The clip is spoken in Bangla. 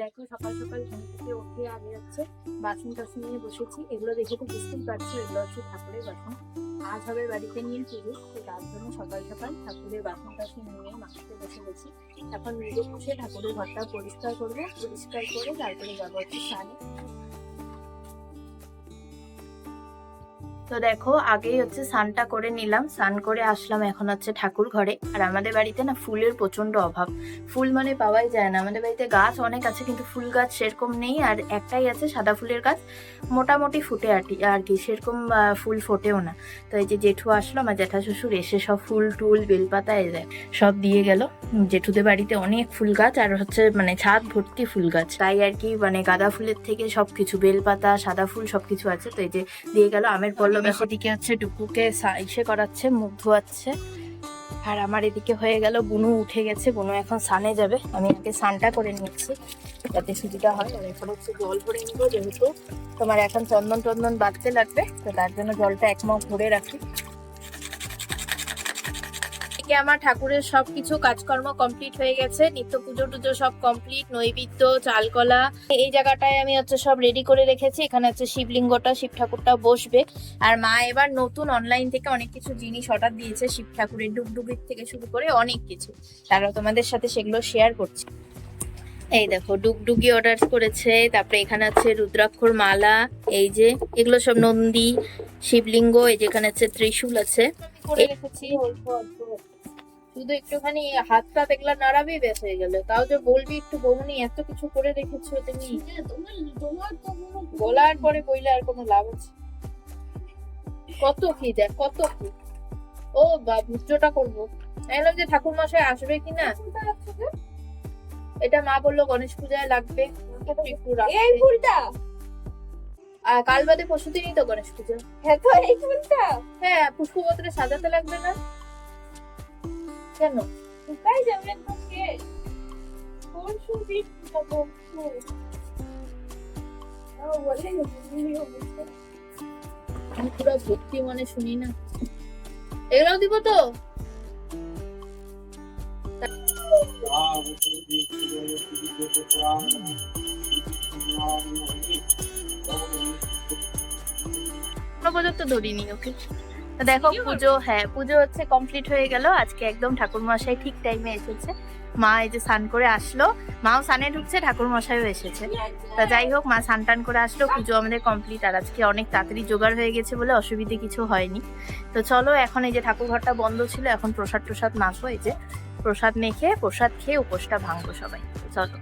দেখো সকাল সকাল ঘুম থেকে উঠে আগে যাচ্ছে বাসন টাসন নিয়ে বসেছি। এগুলো দেখে তো বুঝতেই পারছি, এগুলো হচ্ছে ঠাকুরের বাসন। আজ হবে বাড়িতে নিয়ে পুজো, তো তার জন্য সকাল সকাল ঠাকুরের বাসন টাসন নিয়ে মাছতে বসে গেছি। এখন নিজে বসে ঠাকুরের ঘরটা পরিষ্কার করব, পরিষ্কার করে তারপরে যাব হচ্ছে স্নানে। তো দেখো, আগেই হচ্ছে স্নানটা করে নিলাম। স্নান করে আসলাম এখন হচ্ছে ঠাকুর ঘরে। আর আমাদের বাড়িতে না ফুলের প্রচণ্ড অভাব। ফুল মানে পাওয়াই যায় না। আমাদের বাড়িতে গাছ অনেক আছে, কিন্তু ফুল গাছ সেরকম নেই। আর একটাই আছে সাদা ফুলের গাছ, মোটামুটি ফুটে কি- আর কি, সেরকম ফুল ফোটেও না। তো এই যে জেঠু আসলো, আমার জ্যাঠা শ্বশুর এসে সব ফুল টুল, বেলপাতা এই সব দিয়ে গেল। জেঠুদের বাড়িতে অনেক ফুল গাছ, আর হচ্ছে মানে ছাদ ভর্তি ফুল গাছ। তাই আর কি মানে গাঁদা ফুলের থেকে সবকিছু, বেলপাতা, সাদা ফুল সব কিছু আছে। তো এই যে দিয়ে গেল আমের পল্লব এদিকে হচ্ছে ডুকুকে ইসে করাচ্ছে, মুখ ধোয়াচ্ছে। আর আমার এদিকে হয়ে গেল, বুনু উঠে গেছে, বুনু এখন সানে যাবে। আমি আগে সানটা করে নিচ্ছি, যাতে সুবিধা হয়। আর এখন হচ্ছে জল ভরে নিব, যেহেতু তোমার এখন চন্দন টন্দন বাঁধতে লাগবে, তো তার জন্য জলটা এক মগ ভরে রাখি। এদিকে আমার ঠাকুরের সবকিছু কাজকর্ম কমপ্লিট হয়ে গেছে নিত্য পুজো টুজো সব কমপ্লিট নৈবেদ্য চালকলা এই জায়গাটায় আমি হচ্ছে সব রেডি করে রেখেছি। এখানে হচ্ছে শিবলিঙ্গটা শিব ঠাকুরটা বসবে। আর মা এবার নতুন অনলাইন থেকে অনেক কিছু জিনিস অর্ডার দিয়েছে শিব ঠাকুরের ডুগডুগির থেকে শুরু করে অনেক কিছু। তারা তোমাদের সাথে সেগুলো শেয়ার করছে। এই দেখো ডুগডুগি অর্ডার করেছে তারপরে এখানে আছে রুদ্রাক্ষর মালা এই যে এগুলো সব নন্দী শিবলিঙ্গ এই যে এখানে আছে ত্রিশূল আছে। করে রেখেছি। শুধু একটুখানি হাত টাত এগুলা নাড়াবি বেশ হয়ে গেল। তাও যে বলবি একটু বৌনি এত কিছু করে রেখেছো তুমি? বলার পরে বইলে আর কোনো লাভ আছে? কত কি দেখ কত কি? ও বা পুজোটা করব। এলাম যে ঠাকুর মশাই আসবে কিনা এটা মা বলল গণেশ পূজায় লাগবে। একটু এই ফুলটা? আর কাল বাদে পরশু দিনই তো গণেশ পুজো। হ্যাঁ তো এই ফুলটা? হ্যাঁ পুষ্পপত্রে সাজাতে লাগবে না। কেন কোথায় যাবেন তো কে পরশু দিন ও বলে আমি পুরো ভক্তি মনে শুনি না। এগুলো দিব তো? পর্যন্ত ধরিনি ওকে। দেখো পুজো হ্যাঁ পুজো হচ্ছে কমপ্লিট হয়ে গেল। আজকে একদম ঠাকুর মশাই ঠিক টাইমে এসেছে। মা এই যে স্নান করে আসলো। মাও স্নানে ঢুকছে ঠাকুর মশাইও এসেছে। তা যাই হোক মা স্নান টান করে আসলো পুজো আমাদের কমপ্লিট আর আজকে অনেক তাড়াতাড়ি জোগাড় হয়ে গেছে বলে অসুবিধে কিছু হয়নি। তো চলো এখন এই যে ঠাকুর ঘরটা বন্ধ ছিল এখন প্রসাদ প্রসাদ মাখবো। এই যে প্রসাদ মেখে প্রসাদ খেয়ে উপোসটা ভাঙবো সবাই। চলো।